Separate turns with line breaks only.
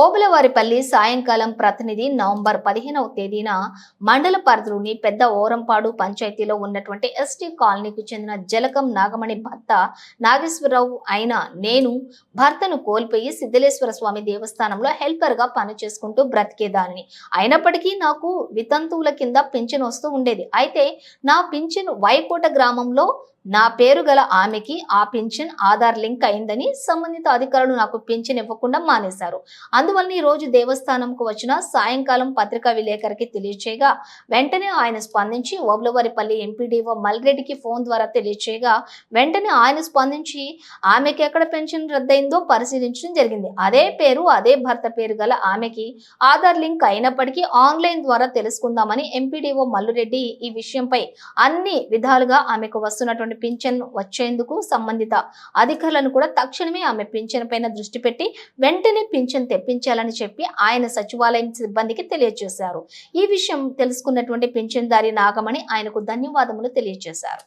ఓబులవారిపల్లి సాయంకాలం ప్రతినిధి నవంబర్ పదిహేనవ తేదీన మండల పరిధిలోని పెద్ద ఓరంపాడు పంచాయతీలో ఉన్నటువంటి ఎస్టీ కాలనీకి చెందిన జలకం నాగమణి భర్త నాగేశ్వరరావు అయిన నేను భర్తను కోల్పోయి సిద్ధలేశ్వర స్వామి దేవస్థానంలో హెల్పర్గా పనిచేసుకుంటూ బ్రతికేదానిని. అయినప్పటికీ నాకు వితంతువుల కింద పింఛన్ వస్తూ ఉండేది. అయితే నా పింఛన్ వైకోట గ్రామంలో నా పేరు గల ఆమెకి ఆ పింఛన్ ఆధార్ లింక్ అయిందని సంబంధిత అధికారులు నాకు పింఛన్ ఇవ్వకుండా మానేశారు. అందువల్ల ఈ రోజు దేవస్థానంకు వచ్చిన సాయంకాలం పత్రికా విలేకరికి తెలియచేయగా వెంటనే ఆయన స్పందించి ఓబ్లవారిపల్లి ఎంపీడీఓ మల్రెడ్డికి ఫోన్ ద్వారా తెలియచేయగా వెంటనే ఆయన స్పందించి ఆమెకి ఎక్కడ పెన్షన్ రద్దయిందో పరిశీలించడం జరిగింది. అదే పేరు అదే భర్త పేరు గల ఆమెకి ఆధార్ లింక్ అయినప్పటికీ ఆన్లైన్ ద్వారా తెలుసుకుందామని ఎంపీడీఓ మల్లురెడ్డి ఈ విషయంపై అన్ని విధాలుగా ఆమెకు వస్తున్నటువంటి పింఛన్ వచ్చేందుకు సంబంధిత అధికారులను కూడా తక్షణమే ఆమె పింఛన్ పైన దృష్టి పెట్టి వెంటనే పింఛన్ తెప్పించాలని చెప్పి ఆయన సచివాలయం సిబ్బందికి తెలియజేశారు. ఈ విషయం తెలుసుకున్నటువంటి పింఛన్దారి నాగమణి ఆయనకు ధన్యవాదములు తెలియజేశారు.